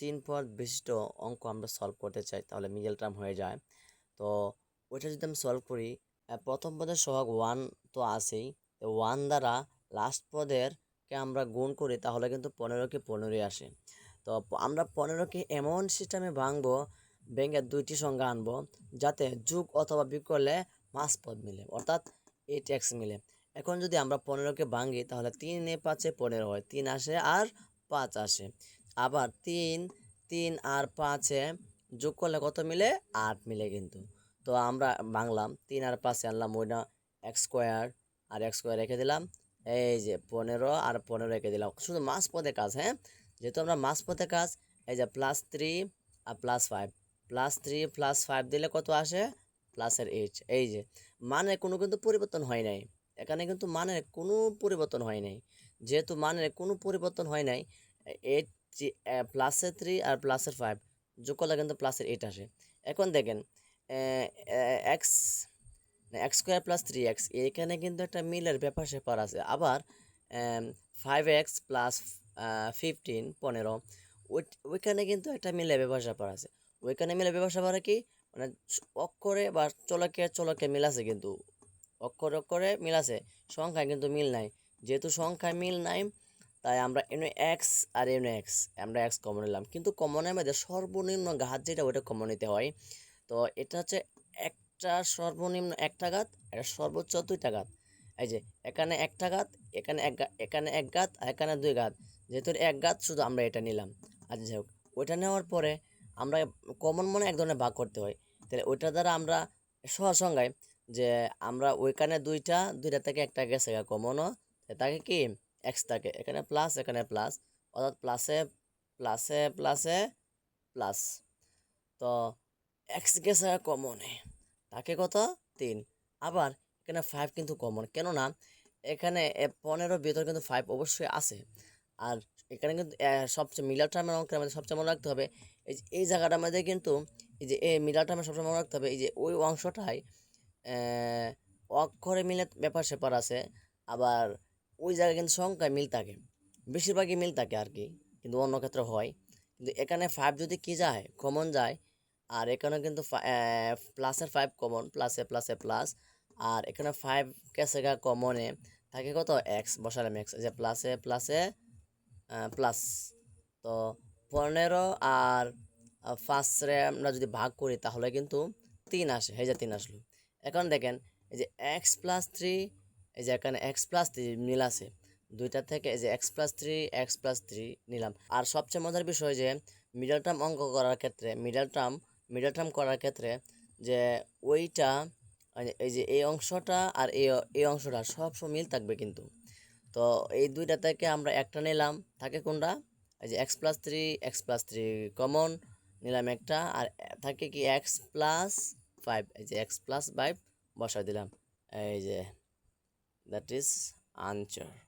তিন পদ বিশিষ্ট অঙ্ক আমরা সলভ করতে চাই, তাহলে মিডল টার্ম হয়ে যায়। তো ওইটা যদি আমি সলভ করি প্রথম পদের সহগ ওয়ান তো আছেই। তো ওয়ান দ্বারা লাস্ট পদেরকে আমরা গুণ করি, তাহলে কিন্তু পনেরোকে পনেরোই আসে। তো আমরা পনেরোকে এমন সিস্টেমে ভাঙবো, ভেঙে দুইটি সংখ্যা আনব, যাতে যুগ অথবা বিয়োগ করলে মাস পদ মিলে, অর্থাৎ এইট এক্স মিলে। এখন যদি আমরা পনেরোকে ভাঙি, তাহলে তিনে পাঁচে পনেরো হয়, তিন আসে আর পাঁচ আসে। আবার তিন তিন আর পাঁচে যোগ করলে কত মিলে? আট মিলে কিন্তু। তো আমরা বাংলাম তিন আর পাঁচে আনলাম ওইটা এক্স স্কোয়ার আর এক্স স্কোয়ার রেখে দিলাম। এই যে পনেরো আর পনেরো রেখে দিলাম। শুধু মাস পদে কাজ হ্যাঁ? যেহেতু আমরা মাস পদে কাজ, এই যে প্লাস থ্রি আর plus five plus three plus five দিলে কত আসে? প্লাসের এইট এই যে মানে কোনো কিন্তু পরিবর্তন হয় নাই। এখানে কিন্তু মানের কোনো পরিবর্তন হয় নাই। যেহেতু মানের কোনো পরিবর্তন হয় নাই এইট প্লাসের থ্রি আর প্লাসের ফাইভ যোগ করলে কিন্তু প্লাসের এইট আসে। এখন দেখেন x x square plus three x এখানে কিন্তু একটা মিলের ব্যাপার স্যাপার আছে। আবার ফাইভ এক্স প্লাস ফিফটিন পনেরো ওই- ওইখানে কিন্তু একটা মিলের ব্যাপার স্যাপার আছে। ওইখানে মিলের ব্যাপার স্যাপার কি? মানে অক্ষরে বা চলকে চলকে মিল আছে কিন্তু। অক্ষরে অক্ষরে মিল আছে, সংখ্যায় কিন্তু মিল নাই। যেহেতু সংখ্যায় মিল নাই তাই আমরা এনে এক্স আর এনে এক্স আমরা এক্স কমন নিলাম। কিন্তু কমনের মধ্যে সর্বনিম্ন ঘাত যেটা, ওইটা কমন নিতে হয়। তো এটা হচ্ছে একটা সর্বনিম্ন একটা ঘাত এটা সর্বোচ্চ দুইটা ঘাত। এই যে, এখানে একটা ঘাত, এখানে এক এখানে এক ঘাত, আর এখানে দুই ঘাত। যেহেতু এক ঘাত, শুধু আমরা এটা নিলাম। আচ্ছা যাই হোক, ওইটা নেওয়ার পরে আমরা কমন মনে এক ধরনের ভাগ করতে হয়। তাহলে ওইটা দ্বারা আমরা সহজ সংজ্ঞায় যে আমরা ওইখানে দুইটা দুইটা থেকে একটা গেছে কমনও তাকে কি? এক্স থাকে। এখানে প্লাস এখানে প্লাস অর্থাৎ প্লাসে প্লাসে প্লাসে প্লাস তো এক্স গেছে কমনে তাকে কত? তিন। আবার এখানে ফাইভ কিন্তু কমন কেননা এখানে পনেরো ভিতরে কিন্তু ফাইভ অবশ্যই আছে। আর এখানে কিন্তু সবচেয়ে মিডল টার্মের অঙ্কের মধ্যে সবচেয়ে মনে রাখতে হবে, এই যে, এই জায়গাটার মধ্যে কিন্তু, এই যে, এই মিডল টার্মে সবসময় মনে রাখতে হবে, এই যে, ওই অংশটাই অক্ষরে মিলে ব্যাপার স্যাপার আছে। আবার ওই জায়গায় কিন্তু সংখ্যায় মিল থাকে। বেশিরভাগই মিল থাকে আর কি, কিন্তু অন্য ক্ষেত্রে হয়। কিন্তু এখানে ফাইভ যদি কি যায় কমন যায়, আর এখানে কিন্তু প্লাসের ফাইভ কমন প্লাসে প্লাসে প্লাস আর এখানে ফাইভ কেসে গা কমনে থাকে কত? এক্স বসালাম এক্স যে প্লাসে প্লাসে প্লাস তো পনেরো আর ফার্স্টে আমরা যদি ভাগ করি, তাহলে কিন্তু তিন আসে যে তিন আসলো। এখন দেখেন, এই যে এক্স প্লাস থ্রি এই যে এখানে এক্স প্লাস থ্রি মিল আছে। দুইটা থেকে এই যে x plus three x plus three নিলাম। আর সবচেয়ে মজার বিষয় যে মিডল টার্ম অঙ্ক করার ক্ষেত্রে মিডল টার্ম মিডল টার্ম করার ক্ষেত্রে যে ওইটা মানে এই যে এই অংশটা আর এই এই অংশটা সব সময় মিল থাকবে কিন্তু। তো এই দুইটা থেকে আমরা একটা নিলাম। থাকে কোনটা? এই যে x plus three x plus three common নিলাম একটা। আর থাকে কি এক্স প্লাস ফাইভ এই যে এক্স প্লাস ফাইভ বসাই দিলাম। এই যে that is answer.